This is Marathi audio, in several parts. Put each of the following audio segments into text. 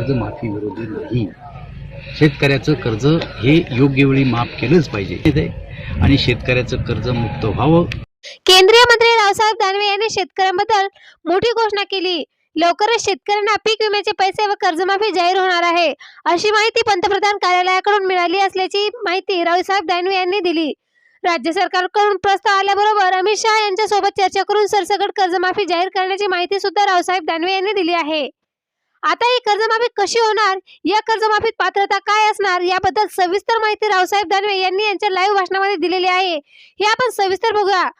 कर्जमाफी विरोधी नाही. शेतकऱ्याचं कर्ज हे योग्य वेळी माफ केलंच पाहिजे. आणि शेतकऱ्याचं कर्ज मुक्त व्हावं. केंद्रीय मंत्री रावसाहेब दानवे यांनी शेतकऱ्यांबद्दल मोठी घोषणा केली. लवकरच शेतकऱ्यांना पीक विम्याचे पैसे व कर्जमाफी जाहीर होणार आहे. अशी माहिती पंतप्रधान कार्यालयाकडून मिळाली असल्याची माहिती रावसाहेब दानवे यांनी दिली. राज्य सरकारकडून प्रस्ताव आल्याबरोबर अमित शहा यांच्यासोबत चर्चा करून सरसकट कर्जमाफी जाहीर करण्याची माहिती सुद्धा रावसाहेब दानवे यांनी दिली आहे. आता ही कर्जमाफी कशी होणार? या कर्जमाफीत पात्रता काय असणार? याबद्दल सविस्तर माहिती रावसाहेब दानवे यांनी यांच्या लाईव्ह भाषणामध्ये दिलेली आहे. हे आपण सविस्तर बघूया.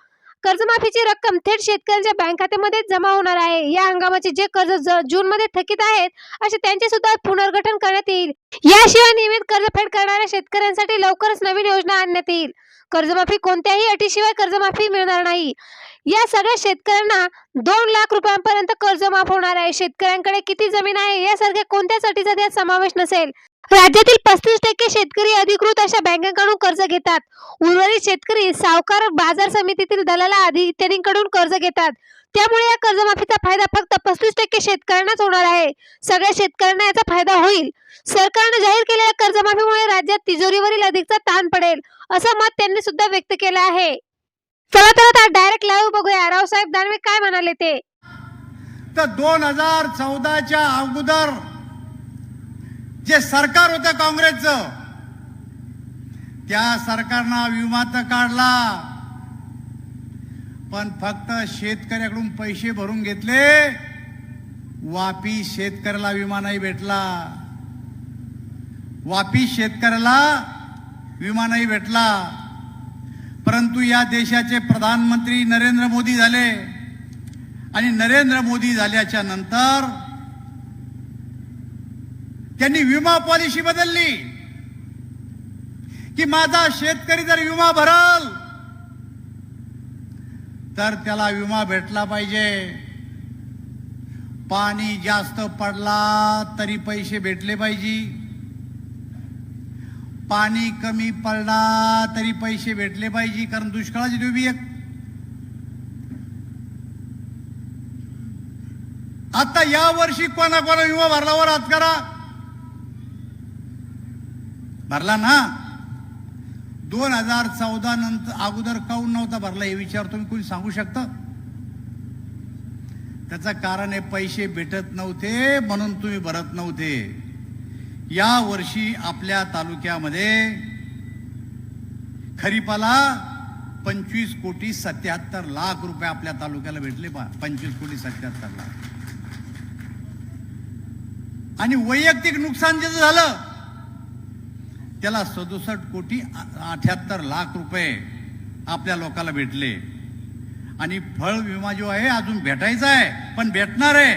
कर्जमाफीची रक्कम थेट शेतकऱ्यांच्या बँक खात्यामध्ये जमा होणार आहे. या हंगामाचे जे कर्ज ज- जूनमध्ये थकीत आहेत असे त्यांचे सुद्धा पुनर्गठन करण्यात येईल. याशिवाय नियमित कर्जफेड करणाऱ्या शेतकऱ्यांसाठी लवकरच नवीन योजना आणण्यात येईल. कर्जमाफी कोणत्याही अटीशिवाय कर्जमाफी मिळणार नाही. या सगळ्या शेतकऱ्यांना दोन लाख रुपयांपर्यंत कर्ज माफ होणार आहे. शेतकऱ्यांकडे किती जमीन आहे यासारख्या कोणत्याच अटीचा त्यात समावेश नसेल? राज्यातील पस्तीस टक्के शेतकरी अधिकृत अशा बँकांकडून कर्ज घेतात. उर्वरित शेतकरी सावकार बाजार समितीतील दलाला आधी इत्यादींकडून कर्ज घेतात. त्यामुळे या कर्जमाफीचा फायदा फक्त पस्तीस टक्के शेतकऱ्यांनाच होणार आहे. सगळ्या शेतकऱ्यांना याचा फायदा होईल. सरकारने जाहीर केलेल्या कर्जमाफीमुळे राज्यात तिजोरीवरील अधिकचा ताण पडेल असं मत त्यांनी सुद्धा व्यक्त केलं आहे. चला तर आता डायरेक्ट लाईव्ह बघूया. रावसाहेब दानवे काय म्हणाले ते? तर दोन हजार चौदाच्या अगोदर जे सरकार होतं काँग्रेसचं त्या सरकारनं विमा तर काढला. पण फक्त शेतकऱ्याकडून पैसे भरून घेतले. वापी शेतकऱ्याला विमा नाही भेटला. वापी शेतकऱ्याला विमा नाही भेटला. परंतु या देशाचे प्रधानमंत्री नरेंद्र मोदी झाले आणि नरेंद्र मोदी झाल्याच्यानंतर त्यांनी विमा पॉलिसी बदलली. की माझा शेतकरी जर विमा भरल तर त्याला विमा भेटला पाहिजे. पाणी जास्त पडला तरी पैसे भेटले पाहिजे. पाणी कमी पडला तरी पैसे भेटले पाहिजे कारण दुष्काळाची देवी एक आता या वर्षी कोणा कोणा विमा भरला वर हात करा. भरला ना? दोन हजार चौदा नंतर अगोदर काऊन नव्हता भरला हे विचार तुम्ही कोणी सांगू शकता? त्याचं कारण आहे पैसे भेटत नव्हते म्हणून तुम्ही भरत नव्हते. या वर्षी आपल्या तालुक्यामध्ये खरीपाला पंचवीस कोटी सत्याहत्तर लाख रुपये आपल्या तालुक्याला भेटले पा पंचवीस कोटी सत्याहत्तर लाख. आणि वैयक्तिक नुकसान जे झालं त्याला सदुसष्ट कोटी अठ्याहत्तर लाख रुपये आपल्या लोकांना भेटले. आणि फळ विमा जो आहे अजून भेटायचा आहे पण भेटणार आहे.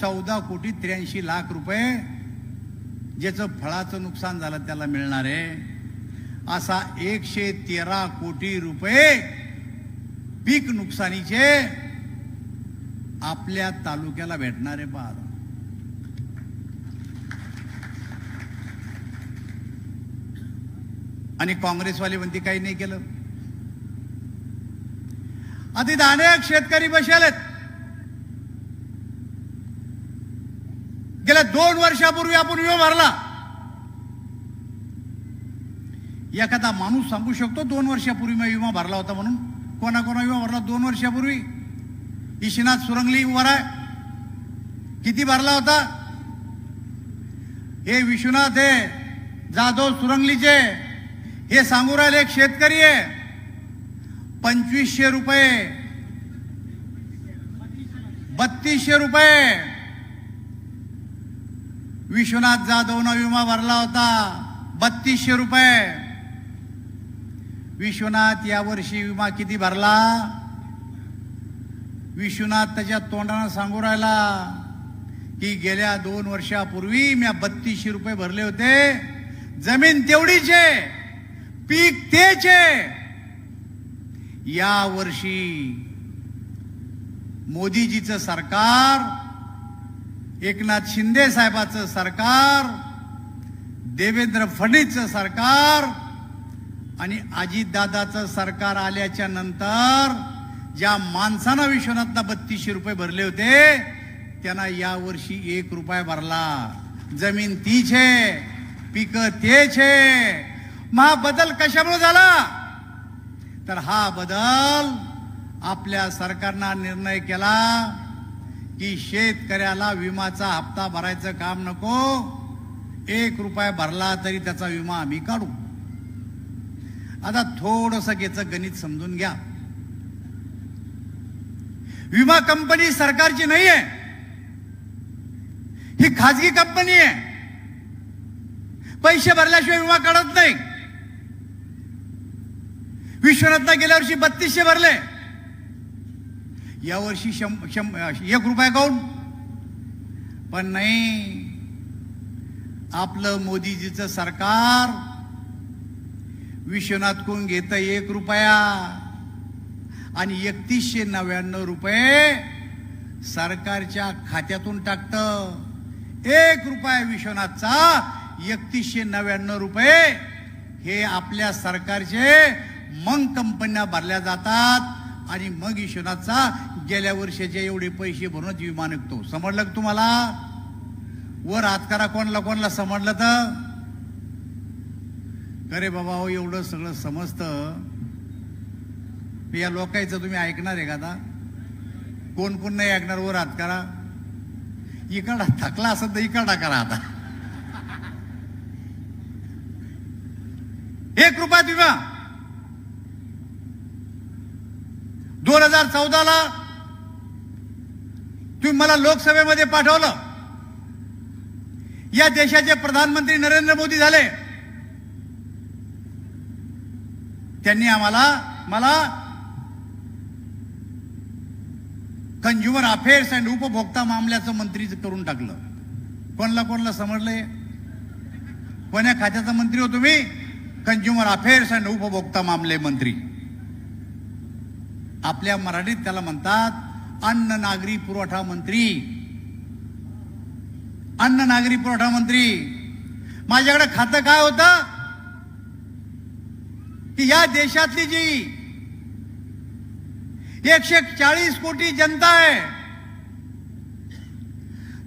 चौदा कोटी त्र्याऐंशी लाख रुपये ज्याचं फळाचं नुकसान झालं त्याला मिळणार आहे. असा एकशे तेरा कोटी रुपये पीक नुकसानीचे आपल्या तालुक्याला भेटणारे पार आणि काँग्रेसवाले म्हणते काही नाही केलं. आता अनेक शेतकरी बसेलेत. गेल्या दोन वर्षापूर्वी आपण विमा भरला. एखादा माणूस सांगू शकतो दोन वर्षापूर्वी मी विमा भरला होता म्हणून. कोणा कोणा विमा भरला? दोन वर्षापूर्वी. इशिनाथ सुरंगली उभा आहे किती भरला होता? हे विश्वनाथ हे जाधव सुरंगलीचे. हे सांगू राहिले एक शेतकरी आहे. पंचवीसशे रुपये. बत्तीसशे रुपये. विश्वनाथ जाधवनं विमा भरला होता. बत्तीसशे रुपये. विश्वनाथ यावर्षी विमा किती भरला? विश्वनाथ त्याच्या तोंडानं सांगू राहिला की गेल्या दोन वर्षापूर्वी मी बत्तीसशे रुपये भरले होते. जमीन तेवढीच आहे. पीक तेच आहे. या वर्षी मोदीजीचं सरकार एकनाथ शिंदे साहेबाचं सरकार देवेंद्र फडणवीसचं सरकार आणि अजितदादाचं सरकार आल्याच्यानंतर ज्या माणसानं विश्वनाथला बत्तीसशे रुपये भरले होते त्यांना यावर्षी एक रुपया भरला. जमीन ती છે पीक ते છે महा बदल कशामुळे झाला? तर हा बदल आपल्या सरकारनं निर्णय केला. की शेतकऱ्याला विमाचा हप्ता भरायचं काम नको. एक रुपया भरला तरी त्याचा विमा आम्ही काढू. आता थोडस याचं गणित समजून घ्या. विमा कंपनी सरकारची नाही आहे ही खाजगी कंपनी आहे. पैसे भरल्याशिवाय विमा काढत नाही. विश्वनाथला गेल्या वर्षी बत्तीसशे भरले. यावर्षी शं शं एक रुपया काऊन? पण नाही. आपलं मोदीजीचं सरकार विश्वनाथ कोण घेत एक रुपया आणि एकतीसशे नव्याण्णव रुपये सरकारच्या खात्यातून टाकत. एक रुपया विश्वनाथचा एकतीसशे नव्याण्णव रुपये हे आपल्या सरकारचे मग कंपन्या भरल्या जातात. आणि मग ईश्वराचा गेल्या वर्षाचे एवढे पैसे भरूनच विमा निघतो समजलं का तुम्हाला? वर हात करा कोणला कोणला समजलं तर? अरे बाबा हो एवढं सगळं समजतं? या लोकांचं तुम्ही ऐकणार आहे का आता? कोण कोण नाही ऐकणार? वर हात करा. इकडा थकला असेल तर इकडा करा आता. एक रुपयात विमा दोन हजार चौदाला तुम्ही मला लोकसभेमध्ये पाठवलं. या देशाचे प्रधानमंत्री नरेंद्र मोदी झाले. त्यांनी आम्हाला मला कंझ्युमर अफेअर्स अँड उपभोक्ता मामल्याचं मंत्री करून टाकलं. कोणला कोणला समजलंय कोण्या खात्याचा मंत्री हो तुम्ही? कंझ्युमर अफेअर्स अँड उपभोक्ता मामले मंत्री. आपल्या मराठीत त्याला म्हणतात अन्न नागरी पुरवठा मंत्री. अन्न नागरी पुरवठा मंत्री. माझ्याकडे खातं काय होतं? की या देशातली जी एकशे चाळीस कोटी जनता आहे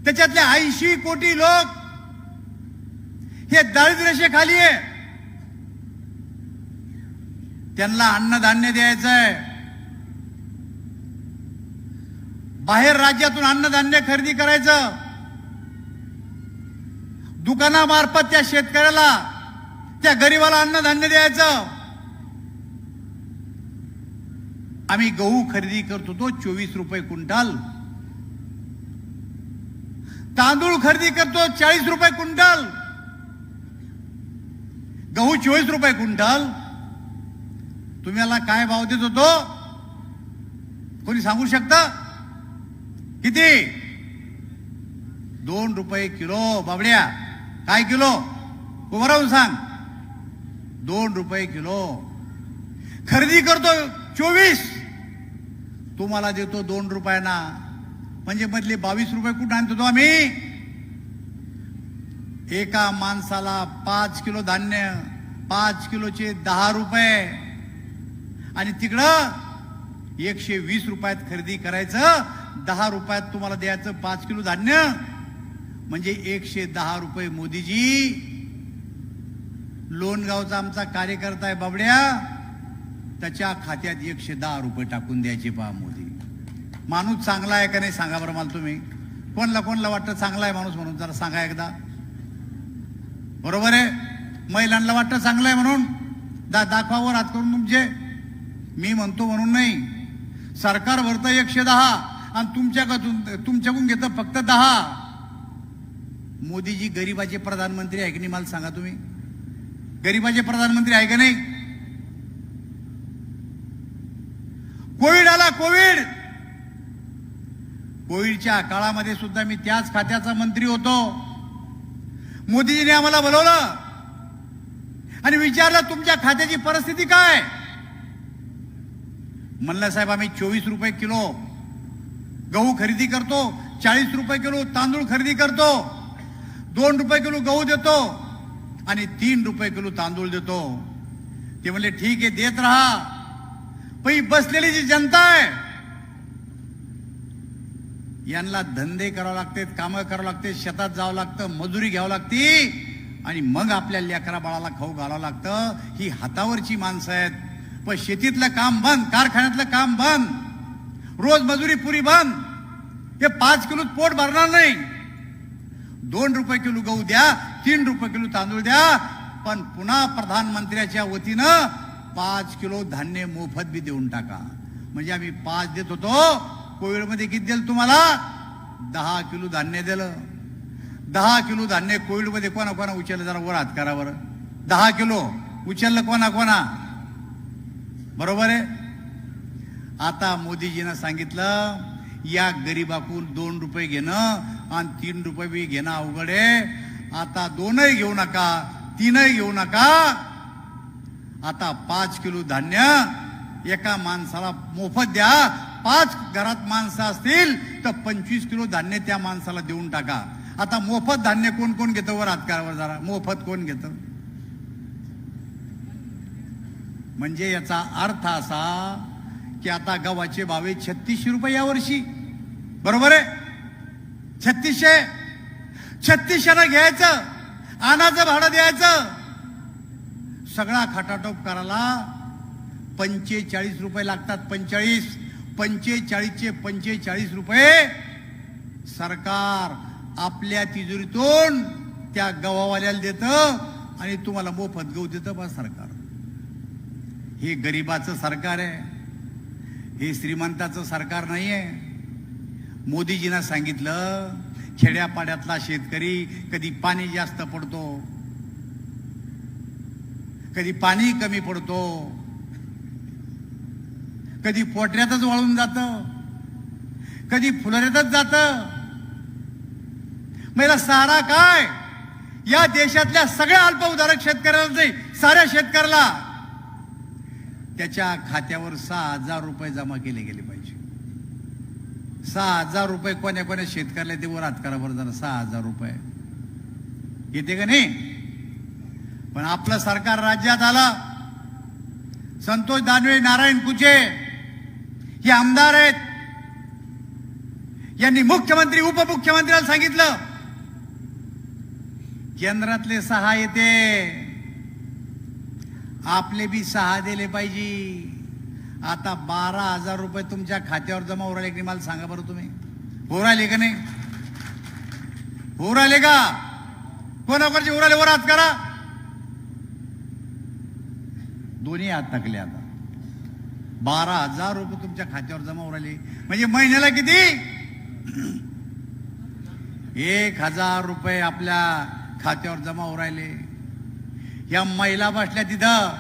त्याच्यातले ऐंशी कोटी लोक हे दारिद्र्यशेखाली आहे. त्यांना अन्नधान्य द्यायचं आहे बाहेर राज्यातून अन्नधान्य खरेदी करायचं. दुकानामार्फत त्या शेतकऱ्याला त्या गरीबाला अन्नधान्य द्यायचं. आम्ही गहू खरेदी करत होतो चोवीस रुपये क्विंटल. तांदूळ खरेदी करतो चाळीस रुपये क्विंटल. गहू चोवीस रुपये क्विंटल. तुम्हाला काय भाव देत होतो? कोणी सांगू शकता? किती? दोन रुपये किलो बाबड्या. काय किलो? उभं सांग. दोन रुपये किलो. खरेदी करतो चोवीस. तुम्हाला देतो दोन रुपयांना. म्हणजे मधले बावीस रुपये कुठं आणतो तो आम्ही? एका माणसाला पाच किलो धान्य पाच किलोचे दहा रुपये. आणि तिकडं एकशे वीस रुपयात खरेदी करायचं दहा रुपयात तुम्हाला द्यायचं पाच किलो धान्य. म्हणजे एकशे दहा रुपये मोदीजी. लोणगावचा आमचा कार्यकर्ता आहे बाबड्या. त्याच्या खात्यात एकशे दहा रुपये टाकून द्यायचे पहा मोदी. माणूस चांगला आहे का नाही सांगा बरं मला तुम्ही. कोणला कोणला वाटतं चांगला आहे माणूस म्हणून जरा सांगा एकदा. बरोबर आहे? महिलांना वाटतं चांगलं आहे म्हणून. दा दाखवावर हात करून तुमचे. मी म्हणतो म्हणून नाही. सरकार भरतं एकशे दहा. आणि तुमच्याकडून तुमच्याकडून घेतं फक्त दहा. मोदीजी गरीबाचे प्रधानमंत्री आहे की नाही मला सांगा तुम्ही. गरीबाचे प्रधानमंत्री आहे का नाही? कोविड आला कोविड! कोविडच्या काळामध्ये सुद्धा मी त्याच खात्याचा मंत्री होतो. मोदीजीने आम्हाला बोलवलं. आणि विचारलं तुमच्या खात्याची परिस्थिती काय? म्हणलं साहेब आम्ही चोवीस रुपये किलो गहू खरेदी करतो चाळीस रुपये किलो तांदूळ खरेदी करतो दोन रुपये किलो गहू देतो आणि तीन रुपये किलो तांदूळ देतो. ते म्हणले ठीक आहे देत राहा. पण बसलेली जी जनता आहे यांना धंदे करावे लागतात कामं करावं लागते शेतात जावं लागतं मजुरी घ्यावं लागती आणि मग आपल्या लेकरा बाळाला खाऊ घालावं लागतं. ही हातावरची माणसं आहेत. पण शेतीतलं काम बंद कारखान्यातलं काम बंद. रोज मजुरी पुरी बंद. हे पाच किलो पोट भरणार नाही. दोन रुपये किलो गहू द्या तीन रुपये किलो तांदूळ द्या पण पुन्हा प्रधानमंत्र्याच्या वतीनं पाच किलो धान्य मोफत बी देऊन टाका. म्हणजे आम्ही पाच देत होतो कोविडमध्ये किती दिलं तुम्हाला? दहा किलो धान्य दिलं. दहा किलो धान्य कोविडमध्ये कोणा कोणा उचललं? जरा वर हात करा बरं. दहा किलो उचललं कोणा कोणा बरोबर आहे? आता मोदीजीनं सांगितलं या गरीबाकून दोन रुपये घेणं आणि तीन रुपये बी घेणं अवघड आहे. आता दोनही घेऊ नका तीनही घेऊ नका. आता पाच किलो धान्य एका माणसाला मोफत द्या. पाच घरात माणसं असतील तर पंचवीस किलो धान्य त्या माणसाला देऊन टाका. आता मोफत धान्य कोण कोण घेतं वर हातकारावर जरा? मोफत कोण घेतं? म्हणजे याचा अर्थ असा की आता गव्हाचे भावे छत्तीसशे रुपये यावर्षी बरोबर आहे? छत्तीसशे. छत्तीसशेनं घ्यायचं. आणाचं भाडं द्यायचं. सगळा खटाटोप करायला पंचेचाळीस रुपये लागतात पंचेचाळीस. पंचेचाळीसचे पंचेचाळीस रुपये सरकार आपल्या तिजोरीतून त्या गव्हावाल्याला देतं आणि तुम्हाला मोफत गहू देतं बा सरकार. हे गरिबाचं सरकार आहे. हे श्रीमंताचं सरकार नाही आहे मोदीजीनं सांगितलं खेड्यापाड्यातला शेतकरी कधी पाणी जास्त पडतो कधी पाणी कमी पडतो कधी पोटऱ्यातच वाळून जात कधी फुलऱ्यातच जात. मला सारा काय? या देशातल्या सगळ्या अल्प उदारक शेतकऱ्याला नाही साऱ्या शेतकऱ्याला. त्याच्या खात्यावर सहा हजार रुपये जमा केले गेले पाहिजे. सहा हजार रुपये कोण्या कोण्या शेतकऱ्याला ते वर हात करा बरं जरा सहा हजार रुपये. येते का नाही? पण आपलं सरकार राज्यात आलं. संतोष दानवे नारायण कुचे हे आमदार आहेत. यांनी मुख्यमंत्री उपमुख्यमंत्र्याला सांगितलं केंद्रातले सहा येते. आपले बी सहा दिले पाहिजे. आता बारा हजार रुपये तुमच्या खात्यावर जमा होऊ राहिले की मला सांगा बरं तुम्ही. होऊ राहिले का नाही? होऊ राहिले का? कोणाकडचे होऊ राहिले? वर हात करा. दोन्ही हात टाकले आता. बारा हजार रुपये तुमच्या खात्यावर जमा होऊ राहिले. म्हणजे महिन्याला किती? एक हजार रुपये आपल्या खात्यावर जमा होऊ राहिले. या महिला बसल्या तिथं.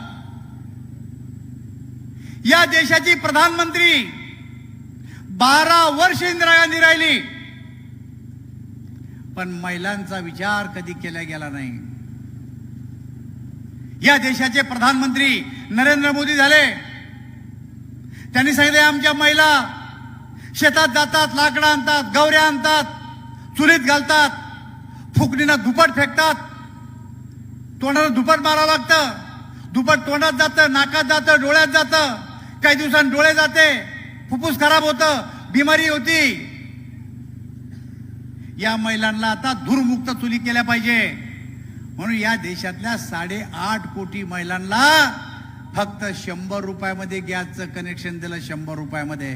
या देशाची प्रधानमंत्री बारा वर्ष इंदिरा गांधी राहिली. पण महिलांचा विचार कधी केला गेला नाही. या देशाचे प्रधानमंत्री नरेंद्र मोदी झाले. त्यांनी सांगितले आमच्या महिला शेतात जातात लाकडं आणतात गवऱ्या आणतात चुलीत घालतात फुकणीनं दुपट फेकतात तोंडाला दुपट मारावं लागतं. दुपट तोंडात जातं नाकात जातं डोळ्यात जातं. काही दिवसांनी डोळे जाते फुफ्फुस खराब होतं बिमारी होती. या महिलांना आता धूरमुक्त चुली केल्या पाहिजे. म्हणून या देशातल्या साडेआठ कोटी महिलांना फक्त शंभर रुपयामध्ये गॅसचं कनेक्शन दिलं शंभर रुपयामध्ये.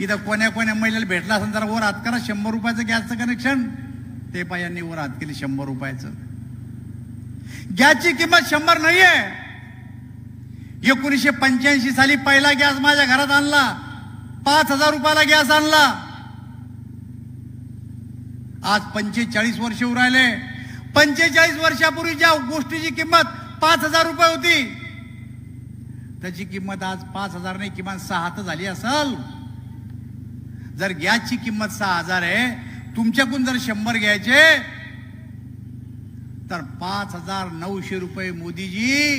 इथं कोण्या कोण्या महिलेला भेटला असेल तर वर हात करा शंभर रुपयाचं गॅसचं कनेक्शन ते पायांनी वर हात केली शंभर रुपयाचं. गॅसची किंमत शंभर नाहीये. एकोणीसशे पंच्याऐंशी साली पहिला गॅस माझ्या घरात आणला. पाच हजार रुपयाला गॅस आणला. आज पंचेचाळीस वर्ष राहिले. पंचेचाळीस वर्षापूर्वी ज्या गोष्टीची किंमत पाच हजार रुपये होती त्याची किंमत आज पाच हजार नाही किमान सहा तर झाली असल. जर गॅसची किंमत सहा हजार आहे तुमच्याकडून जर शंभर घ्यायचे तर पाच हजार नऊशे रुपये मोदीजी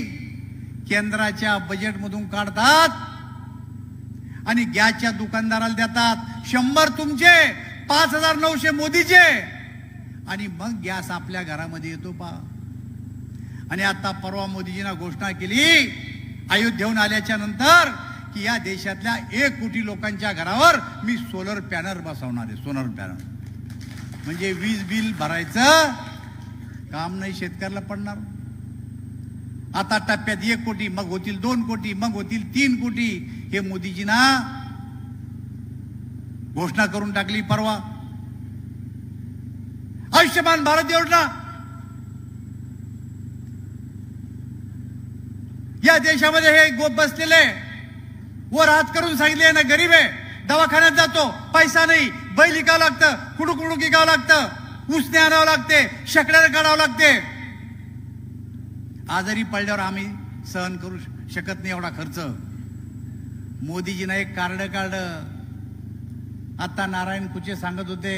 केंद्राच्या बजेटमधून काढतात आणि गॅसच्या दुकानदाराला देतात. शंभर तुमचे पाच हजार नऊशे मोदीचे. आणि मग गॅस आपल्या घरामध्ये येतो पा. आणि आता परवा मोदीजीना घोषणा केली अयोध्येहून आल्याच्यानंतर की या देशातल्या एक कोटी लोकांच्या घरावर मी सोलर पॅनल बसवणार आहे सोलर पॅनल म्हणजे वीज बिल भरायचं काम नाही शेतकऱ्याला पडणार. आता टप्प्यात एक कोटी मग होतील दोन कोटी मग होतील तीन कोटी. हे मोदीजीना घोषणा करून टाकली परवा. आयुष्यमान भारत योजना. या देशामध्ये हे गोप बसलेले वर हात करून सांगितले ना गरीब आहे. दवाखान्यात जातो. पैसा नाही. बैल विकावं लागतं. कुडू कुडू विकावं लागतं. उसने आणावं लागते शेकड्याला काढावं लागते. आजारी पडल्यावर आम्ही सहन करू शकत नाही एवढा खर्च. मोदीजीनं एक कार्ड काढलं. आता नारायण कुचे सांगत होते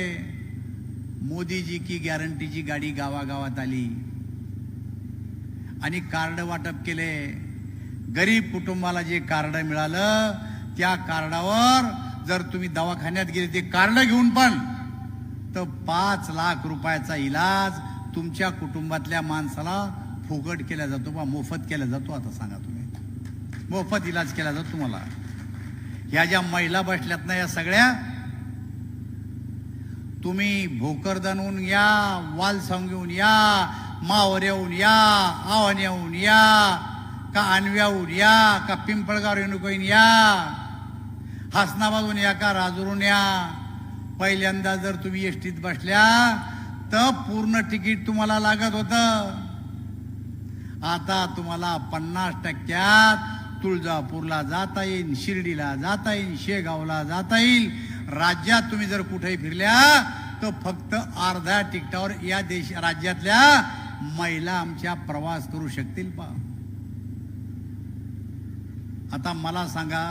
मोदीजी की गॅरंटीची गाडी गावागावात आली. आणि कार्ड वाटप केले. गरीब कुटुंबाला जे कार्ड मिळालं त्या कार्डावर जर तुम्ही दवाखान्यात गेले ते कार्ड घेऊन पण तर पाच लाख रुपयाचा इलाज तुमच्या कुटुंबातल्या माणसाला फुकट केला जातो बा मोफत केला जातो आता सांगा तुम्ही. मोफत इलाज केला जातो तुम्हाला. ह्या ज्या महिला बसल्यात ना या सगळ्या तुम्ही भोकरदनहून या वालसंगीहून या मावऱ्याहून या आवण्याहून या का आणव्याहून या का पिंपळगाव रेणुकाईन या हसनाबादहून या का राजूरून या पहिल्यांदा जर तुम्ही एस टीत बसल्या तर पूर्ण तिकीट तुम्हाला लागत होतं. आता तुम्हाला पन्नास टक्क्यात तुळजापूरला जाता येईल शिर्डीला जाता येईल शेगावला जाता येईल. राज्यात तुम्ही जर कुठेही फिरल्या तर फक्त अर्ध्या तिकटावर या देश राज्यातल्या महिला आमच्या प्रवास करू शकतील पा. आता मला सांगा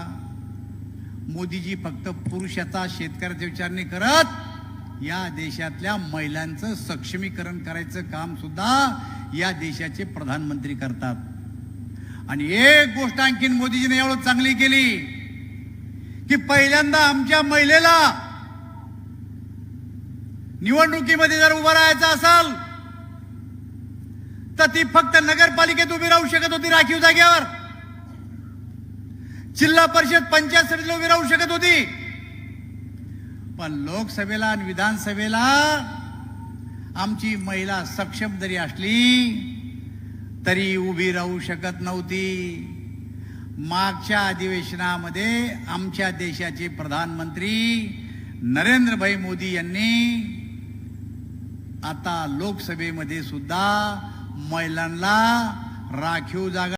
मोदीजी फक्त पुरुषाचा शेतकऱ्याचा विचार नाही करत या देशातल्या महिलांचं सक्षमीकरण करायचं काम सुद्धा या देशाचे प्रधानमंत्री करतात. आणि एक गोष्ट आणखीन मोदीजीने एवढं चांगली केली की पहिल्यांदा आमच्या महिलेला निवडणुकीमध्ये जर उभं राहायचं असेल तर ती फक्त नगरपालिकेत उभी राहू शकत होती राखीव जागेवर. जिल्हा परिषद पंचायत समितीला उभी राहू शकत होती. पण लोकसभेला आणि विधानसभेला आमची महिला सक्षम जरी असली तरी उभी राहू शकत नव्हती. मागच्या अधिवेशनामध्ये आमच्या देशाचे प्रधानमंत्री नरेंद्रभाई मोदी यांनी आता लोकसभेमध्ये सुद्धा महिलांना राखीव जागा